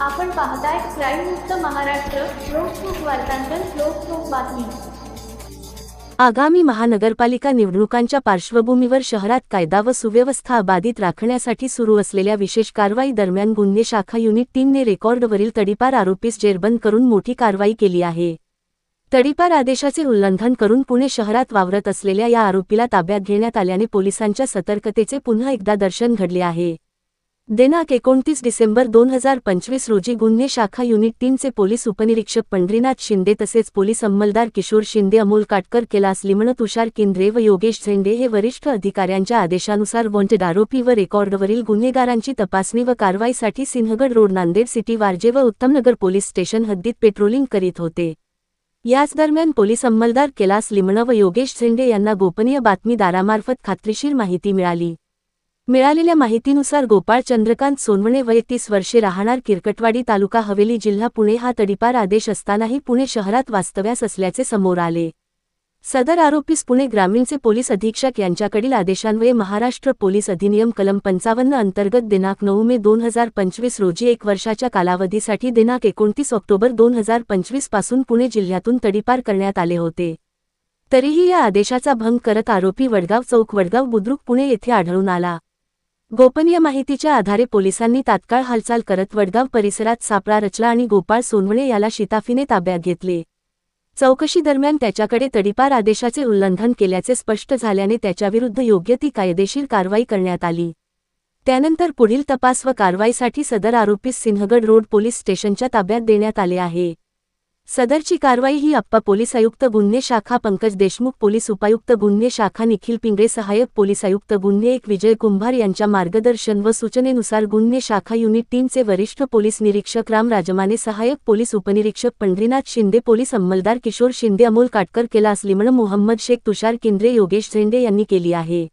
आपण पाहताय क्राईम मुक्त महाराष्ट्र लोकसुख वार्तांकन लोकसुख बातमी. आगामी महानगरपालिका निवडणुकांच्या पार्श्वभूमीवर शहरात कायदा व सुव्यवस्था अबाधित राखण्यासाठी सुरू असलेल्या विशेष कारवाई दरम्यान गुन्हे शाखा युनिट तीनने रेकॉर्डवरील तडीपार आरोपीस जेरबंद करून मोठी कारवाई केली आहे. तडीपार आदेशाचे उल्लंघन करून पुणे शहरात वावरत असलेल्या या आरोपीला ताब्यात घेण्यात आल्याने पोलिसांच्या सतर्कतेचे पुन्हा एकदा दर्शन घडले आहे. दिनांक एकोणतीस डिसेंबर दोन हजार पंचवीस रोजी गुन्हे शाखा युनिट तीनचे पोलीस उपनिरीक्षक पंढरीनाथ शिंदे तसेच पोलीस अंमलदार किशोर शिंदे अमोल काटकर कैलास लिमण तुषार केंद्रे व योगेश झेंडे हे वरिष्ठ अधिकाऱ्यांच्या आदेशानुसार वॉन्टेड आरोपी व रेकॉर्डवरील गुन्हेगारांची तपासणी व कारवाईसाठी सिंहगड रोड नांदेड सिटी वारजे व उत्तमनगर पोलीस स्टेशन हद्दीत पेट्रोलिंग करीत होते. याच दरम्यान पोलीस अंमलदार कैलास लिमण व योगेश झेंडे यांना गोपनीय बातमीदारामार्फत खात्रीशीर माहिती मिळाली. मिळालेल्या माहितीनुसार गोपाळ चंद्रकांत सोनवणे वय तीस वर्षे राहणार किरकटवाडी तालुका हवेली जिल्हा पुणे हा तडीपार आदेश असतानाही पुणे शहरात वास्तव्यास असल्याचे समोर आले. सदर आरोपीस पुणे ग्रामीणचे पोलीस अधीक्षक यांच्याकडील आदेशान्वये महाराष्ट्र पोलीस अधिनियम कलम पंचावन्न अंतर्गत दिनांक नऊ मे दोन हजार पंचवीस रोजी एक वर्षाच्या कालावधीसाठी दिनांक एकोणतीस ऑक्टोबर दोन हजार पंचवीसपासून पुणे जिल्ह्यातून तडीपार करण्यात आले होते. तरीही या आदेशाचा भंग करत आरोपी वडगाव चौक वडगाव बुद्रुक पुणे येथे आढळून आला. गोपनीय माहितीच्या आधारे पोलिसांनी तात्काळ हालचाल करत वडगाव परिसरात सापळा रचला आणि गोपाळ सोनवणे याला शिताफीने ताब्यात घेतले. चौकशी दरम्यान त्याच्याकडे तडीपार आदेशाचे उल्लंघन केल्याचे स्पष्ट झाल्याने त्याच्याविरुद्ध योग्य ती कायदेशीर कारवाई करण्यात आली. त्यानंतर पुढील तपास व कारवाईसाठी सदर आरोपी सिंहगड रोड पोलीस स्टेशनच्या ताब्यात देण्यात आले आहे. सदरची कारवाई ही अप्पा पोलीस आयुक्त गुन्हे शाखा पंकज देशमुख पोलीस उपायुक्त गुन्हे शाखा निखिल पिंगळे सहाय्यक पोलीस आयुक्त गुन्हे एक विजय कुंभार यांच्या मार्गदर्शन व सूचनेनुसार गुन्हे शाखा युनिट तीनचे वरिष्ठ पोलीस निरीक्षक राम राजमाने सहाय्यक पोलीस उपनिरीक्षक पंढरीनाथ शिंदे पोलीस अंमलदार किशोर शिंदे अमोल काटकर केला असलिमण मोहम्मद शेख तुषार केंद्रे योगेश झेंडे यांनी केली आहे.